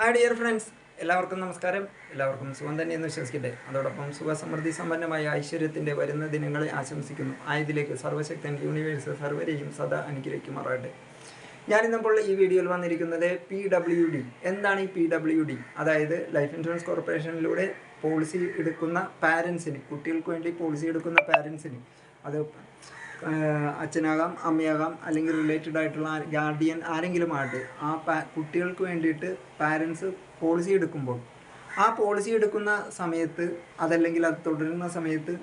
Hi dear friends എല്ലാവർക്കും നമസ്കാരം. എല്ലാവർക്കും സുഖം തന്നെ എന്ന് വിശ്വസിക്കട്ടെ. അതോടൊപ്പം സുഖസമൃദ്ധി സമ്പന്നമായ ഐശ്വര്യത്തിന്റെ വരുന്ന ദിനങ്ങളെ ആശംസിക്കുന്നു. ആയതിലേക്ക് സർവശക്തൻ യൂണിവേഴ്സ് സർവരെയും സദാ അനുഗ്രഹിക്കുമാറാകട്ടെ. ഞാനിന്നപ്പോൾ ഈ വീഡിയോയിൽ വന്നിരിക്കുന്നത് പി ഡബ്ല്യു ഡി എന്താണ് ഈ പി ഡബ്ല്യു ഡി അതായത് ലൈഫ് ഇൻഷുറൻസ് കോർപ്പറേഷനിലൂടെ പോളിസി എടുക്കുന്ന പാരൻസിന് കുട്ടികൾക്ക് വേണ്ടി പോളിസി എടുക്കുന്ന പാരൻസിന് അത് അച്ഛനാകാം അമ്മയാകാം അല്ലെങ്കിൽ റിലേറ്റഡ് ആയിട്ടുള്ള ഗാർഡിയൻ ആരെങ്കിലും ആകട്ടെ ആ കുട്ടികൾക്ക് വേണ്ടിയിട്ട് പാരൻസ് പോളിസി എടുക്കുമ്പോൾ ആ പോളിസി എടുക്കുന്ന സമയത്ത് അതല്ലെങ്കിൽ അത് തുടരുന്ന സമയത്ത്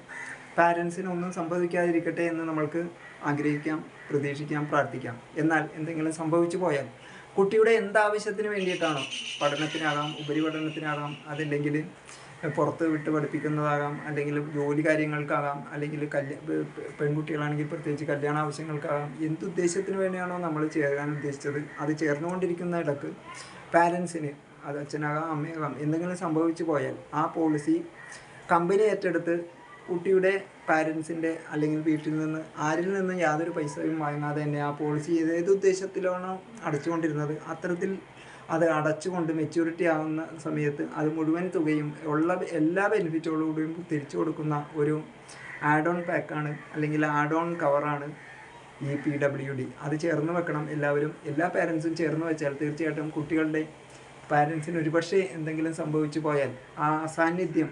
പാരൻസിന് ഒന്നും സംഭവിക്കാതിരിക്കട്ടെ എന്ന് നമ്മൾക്ക് ആഗ്രഹിക്കാം പ്രതീക്ഷിക്കാം പ്രാർത്ഥിക്കാം. എന്നാൽ എന്തെങ്കിലും സംഭവിച്ചു പോയാൽ കുട്ടിയുടെ എന്താവശ്യത്തിന് വേണ്ടിയിട്ടാണോ പഠനത്തിനാകാം ഉപരിപഠനത്തിനാകാം അതല്ലെങ്കിൽ പുറത്ത് വിട്ട് പഠിപ്പിക്കുന്നതാകാം അല്ലെങ്കിൽ ജോലി കാര്യങ്ങൾക്കാകാം അല്ലെങ്കിൽ കല്യാ പെൺകുട്ടികളാണെങ്കിൽ പ്രത്യേകിച്ച് കല്യാണ ആവശ്യങ്ങൾക്കാകാം. എന്തുദ്ദേശത്തിന് വേണ്ടിയാണോ നമ്മൾ ചേരാൻ ഉദ്ദേശിച്ചത്? അത് ചേർന്നുകൊണ്ടിരിക്കുന്ന ഇടയ്ക്ക് പാരൻസിന് അത് അച്ഛനാകാം അമ്മയാകാം എന്തെങ്കിലും സംഭവിച്ചു പോയാൽ ആ പോളിസി കമ്പനി ഏറ്റെടുത്ത് കുട്ടിയുടെ പാരൻസിന്റെ അല്ലെങ്കിൽ വീട്ടിൽ നിന്ന് ആരിൽ നിന്നും യാതൊരു പൈസയും വാങ്ങാതെ തന്നെ ആ പോളിസി ഏത് ഉദ്ദേശത്തിലാണോ അടച്ചുകൊണ്ടിരുന്നത് അത്തരത്തിൽ അത് അടച്ചുകൊണ്ട് മെച്യൂരിറ്റി ആവുന്ന സമയത്ത് അത് മുഴുവൻ തുകയും ഉള്ള എല്ലാ ബെനിഫിറ്റുകളോടും തിരിച്ചു കൊടുക്കുന്ന ഒരു ആഡ് ഓൺ പാക്കാണ് അല്ലെങ്കിൽ ആഡ് ഓൺ കവറാണ് ഈ പി ഡബ്ല്യു ഡി അത് ചേർന്ന് വെക്കണം എല്ലാവരും. എല്ലാ പാരൻസും ചേർന്ന് വെച്ചാൽ തീർച്ചയായിട്ടും കുട്ടികളുടെ പാരൻസിന് ഒരുപക്ഷെ എന്തെങ്കിലും സംഭവിച്ചു പോയാൽ ആ അസാന്നിധ്യം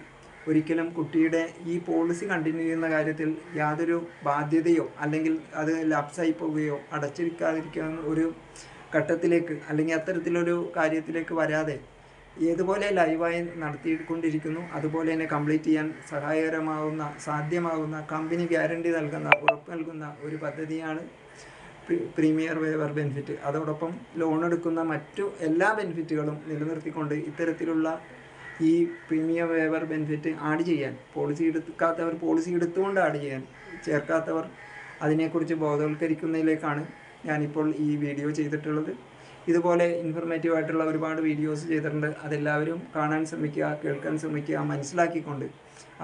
ഒരിക്കലും കുട്ടിയുടെ ഈ പോളിസി കണ്ടിന്യൂ ചെയ്യുന്ന കാര്യത്തിൽ യാതൊരു ബാധ്യതയോ അല്ലെങ്കിൽ അത് ലാപ്സായി പോവുകയോ അടച്ചിരിക്കാതിരിക്കുന്ന ഒരു ഘട്ടത്തിലേക്ക് അല്ലെങ്കിൽ അത്തരത്തിലൊരു കാര്യത്തിലേക്ക് വരാതെ ഏതുപോലെ ലൈവായി നടത്തിക്കൊണ്ടിരിക്കുന്നു അതുപോലെ തന്നെ കംപ്ലീറ്റ് ചെയ്യാൻ സഹായകരമാകുന്ന സാധ്യമാകുന്ന കമ്പനി ഗ്യാരണ്ടി നൽകുന്ന ഉറപ്പ് നൽകുന്ന ഒരു പദ്ധതിയാണ് പ്രീമിയർ വേവർ ബെനിഫിറ്റ്. അതോടൊപ്പം ലോൺ എടുക്കുന്ന മറ്റു എല്ലാ ബെനിഫിറ്റുകളും നിലനിർത്തിക്കൊണ്ട് ഇത്തരത്തിലുള്ള ഈ പ്രീമിയർ വേവർ ബെനിഫിറ്റ് ആഡ് ചെയ്യാൻ പോളിസി എടുക്കാത്തവർ പോളിസി എടുത്തുകൊണ്ട് ആഡ് ചെയ്യാൻ ചേർക്കാത്തവർ അതിനെക്കുറിച്ച് ബോധവൽക്കരിക്കുന്നതിലേക്കാണ് ഞാനിപ്പോൾ ഈ വീഡിയോ ചെയ്തിട്ടുള്ളത്. ഇതുപോലെ ഇൻഫർമേറ്റീവ് ആയിട്ടുള്ള ഒരുപാട് വീഡിയോസ് ചെയ്തിട്ടുണ്ട്. അതെല്ലാവരും കാണാൻ ശ്രമിക്കുക കേൾക്കാൻ ശ്രമിക്കുക മനസ്സിലാക്കിക്കൊണ്ട്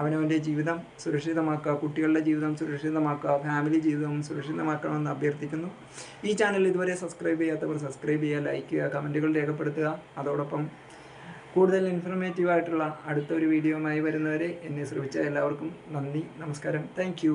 അവനവന്റെ ജീവിതം സുരക്ഷിതമാക്കുക കുട്ടികളുടെ ജീവിതം സുരക്ഷിതമാക്കുക ഫാമിലി ജീവിതം സുരക്ഷിതമാക്കണമെന്ന് അഭ്യർത്ഥിക്കുന്നു. ഈ ചാനൽ ഇതുവരെ സബ്സ്ക്രൈബ് ചെയ്യാത്തവർ സബ്സ്ക്രൈബ് ചെയ്യുക ലൈക്ക് ചെയ്യുക കമന്റുകൾ രേഖപ്പെടുത്തുക. അതോടൊപ്പം കൂടുതൽ ഇൻഫർമേറ്റീവ് ആയിട്ടുള്ള അടുത്തൊരു വീഡിയോയുമായി വരുന്നവരെ എന്നെ ശ്രമിച്ച എല്ലാവർക്കും നന്ദി നമസ്കാരം. താങ്ക്